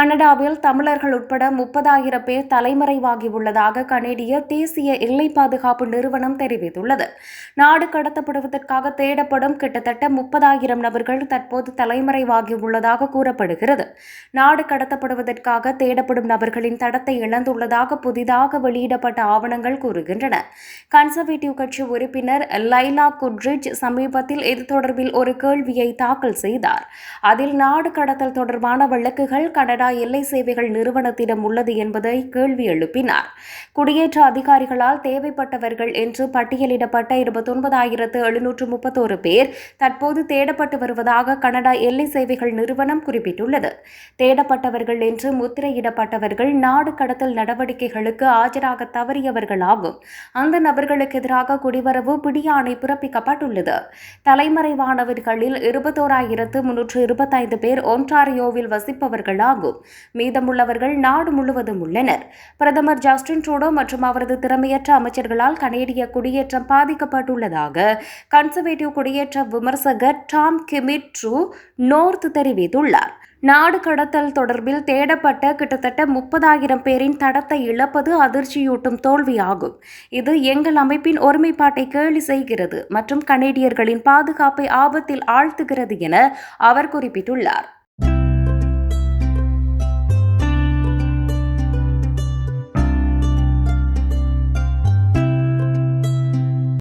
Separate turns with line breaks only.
கனடாவில் தமிழர்கள் உட்பட முப்பதாயிரம் பேர் தலைமறைவாகியுள்ளதாக கனேடிய தேசிய எல்லை பாதுகாப்பு நிறுவனம் தெரிவித்துள்ளது. நாடு கடத்தப்படுவதற்காக தேடப்படும் கிட்டத்தட்ட முப்பதாயிரம் நபர்கள் தற்போது தலைமறைவாகியுள்ளதாக கூறப்படுகிறது. நாடு கடத்தப்படுவதற்காக தேடப்படும் நபர்களின் தடத்தை இழந்துள்ளதாக புதிதாக வெளியிடப்பட்ட ஆவணங்கள் கூறுகின்றன. கன்சர்வேட்டிவ் கட்சி உறுப்பினர் லைலா குட்ரிட்ஜ் சமீபத்தில் இது தொடர்பில் ஒரு கேள்வியை தாக்கல் செய்தார். அதில் நாடு கடத்தல் தொடர்பான வழக்குகள் கனடா எல்லை சேவைகள் நிறுவனத்திடம் உள்ளது என்பதை கேள்வி எழுப்பினார். குடியேற்ற அதிகாரிகளால் தேவைப்பட்டவர்கள் என்று பட்டியலிடப்பட்ட இருபத்தொன்பதாயிரத்து எழுநூற்று முப்பத்தோரு பேர் தற்போது தேடப்பட்டு வருவதாக கனடா எல்லை சேவைகள் நிறுவனம் குறிப்பிட்டுள்ளது. தேடப்பட்டவர்கள் என்று முத்திரையிடப்பட்டவர்கள் நாடு கடத்தல் நடவடிக்கைகளுக்கு ஆஜராக தவறியவர்களாகும். அந்த நபர்களுக்கு எதிராக குடிவரவு பிடியாணை பிறப்பிக்கப்பட்டுள்ளது. தலைமறைவானவர்களில் இருபத்தோராயிரத்து முன்னூற்று இருபத்தைந்து பேர் ஒன்டாரியோவில் வசிப்பவர்களாகும். மீதமுள்ளவர்கள் நாடு முழுவதும் உள்ளனர். பிரதமர் ஜஸ்டின் ட்ரூடோ மற்றும் அவரது திறமையற்ற அமைச்சர்களால் கனேடிய குடியேற்றம் பாதிக்கப்பட்டுள்ளதாக கன்சர்வேட்டிவ் குடியேற்ற விமர்சகர் டாம் கிமிட்ரு நோர்த் தெரிவித்துள்ளார். நாடு கடத்தல் தொடர்பில் தேடப்பட்ட கிட்டத்தட்ட முப்பதாயிரம் பேரின் தடத்தை இழப்பது அதிர்ச்சியூட்டும் தோல்வியாகும். இது எங்கள் அமைப்பின் ஒருமைப்பாட்டை கேலி செய்கிறது மற்றும் கனேடியர்களின் பாதுகாப்பை ஆபத்தில் ஆழ்த்துகிறது என அவர் குறிப்பிட்டுள்ளார்.